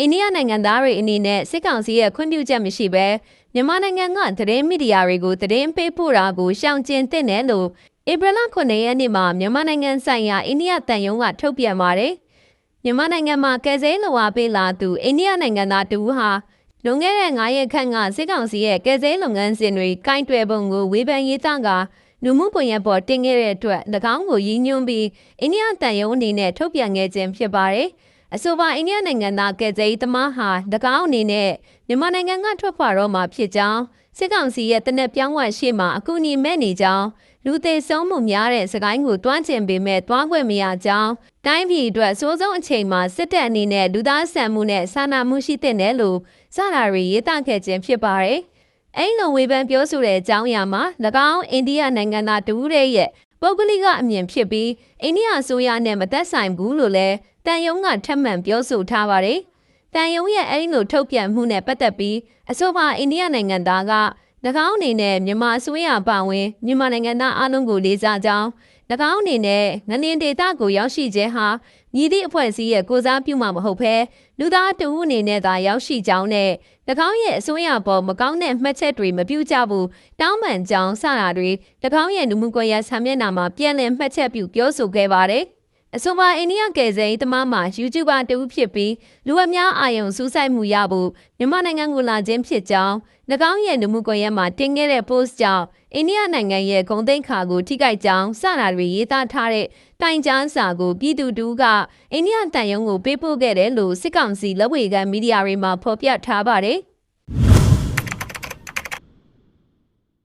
အိန္ဒိယနိုင်ငံသားတွေအနေနဲ့စစ်ကောင်စီရဲ့ခွင့်ပြုချက်မရှိဘဲမြန်မာနိုင်ငံကသတင်းမီဒီယာတွေကိုသတင်းပေးပို့တာကိုရှောင်ကျဉ်သင့်တယ်လို့ဧပြီလ9ရက်နေ့မှာမြန်မာနိုင်ငံဆိုင်ရာအိန္ဒိယတန်ယုံကထုတ်ပြန်ပါတယ်။မြန်မာနိုင်ငံမှာကယ်ဆယ်လိုဝါပေးလာသူအိန္ဒိယနိုင်ငံသားတူဟာလွန်ခဲ့တဲ့9ရက်ခန့်ကစစ်ကောင်စီရဲ့ကယ်ဆယ်လုပ်ငန်းစဉ်တွေကင်တွယ်ပုံကိုဝေဖန်ရေးသားကလူမှုကွန်ရက်ပေါ်တင်ခဲ့တဲ့အတွက်၎င်းကိုရည်ညွှန်းပြီးအိန္ဒိယတန်ယုံအနေနဲ့ထုတ်ပြန်ခဲ့ခြင်းဖြစ်ပါတယ်။ အဆိုပါအိန္ဒိယနိုင်ငံသားကယ်ဆယ်ရေးသမားဟာ၎င်းအနေနဲ့မြန်မာနိုင်ငံကထွက်ခွာတော့မှာဖြစ်ကြောင်းစစ်ကောင်စီရဲ့တနက်ပြောင်းဝရှိမှအကူအညီမဲ့နေကြောင်းလူသေးဆုံးမှုများတဲ့စကိုင်းကိုတွန်းကျင်ပေမဲ့တွားခွင့်မရကြောင်းတိုင်းပြည်အတွက်အဆိုးဆုံးအချိန်မှာစစ်တပ်အနေနဲ့လူသားဆန်မှုနဲ့စာနာမှုရှိတဲ့နယ်လို့စတာတွေရေးသားခဲ့ခြင်းဖြစ်ပါတယ်။အဲ့လိုဝေဖန်ပြောဆိုတဲ့အကြောင်းအရာမှာ၎င်းအိန္ဒိယနိုင်ငံသားတူတဲ့ရဲ့ပုဂ္ဂလိကအမြင်ဖြစ်ပြီးအိန္ဒိယအစိုးရနဲ့မသက်ဆိုင်ဘူးလို့လည်း တန်ယုံကထပ်မံပြောဆိုထားပါတယ်။တန်ယုံရဲ့အဲ့လိုထုတ်ပြန်မှုနဲ့ပတ်သက်ပြီးအဆိုပါအိန္ဒိယနိုင်ငံသားက၎င်းအနေနဲ့မြန်မာအစိုးရပါဝင်မြန်မာနိုင်ငံသားအလုံးကိုလေးစားကြောင်း၎င်းအနေနဲ့ငလင်ဒေတာကိုရောက်ရှိခြင်းဟာမြည်သည့်အဖွဲ့အစည်းရဲ့ကိုစားပြုမှာမဟုတ်ဘဲလူသားတဦးအနေနဲ့သာရောက်ရှိကြောင်းနဲ့၎င်းရဲ့အစိုးရပေါ်မကောင်းတဲ့မှတ်ချက်တွေမပြုကြဘူးတောင်းပန်ကြောင်းစတာတွေ၎င်းရဲ့လူမှုကွန်ရက်ဆာမျက်နှာမှာပြန်လည်မှတ်ချက်ပြုပြောဆိုခဲ့ပါတယ် အဆိုပါအိန္ဒိယကယ်ဆယ်ရေးသမားမှာ YouTuber တဦးဖြစ်ပြီးလူအများအာရုံစူးစိုက်မှုရဖို့မြန်မာနိုင်ငံကိုလာခြင်းဖြစ်ကြောင်း၎င်းရဲ့လူမှုကွန်ရက်မှာတင်ခဲ့တဲ့ post ကြောင့်အိန္ဒိယနိုင်ငံရဲ့ဂုံသိက္ခာကိုထိခိုက်ကြောင်းစတာတွေရေးသားထားတဲ့တိုင်ကြားစာကိုပြည်သူတူကအိန္ဒိယတန်ယုံကိုပေးပို့ခဲ့တယ်လို့စစ်ကောင်စီလက်ဝေခံမီဒီယာတွေမှာဖော်ပြထားပါတယ်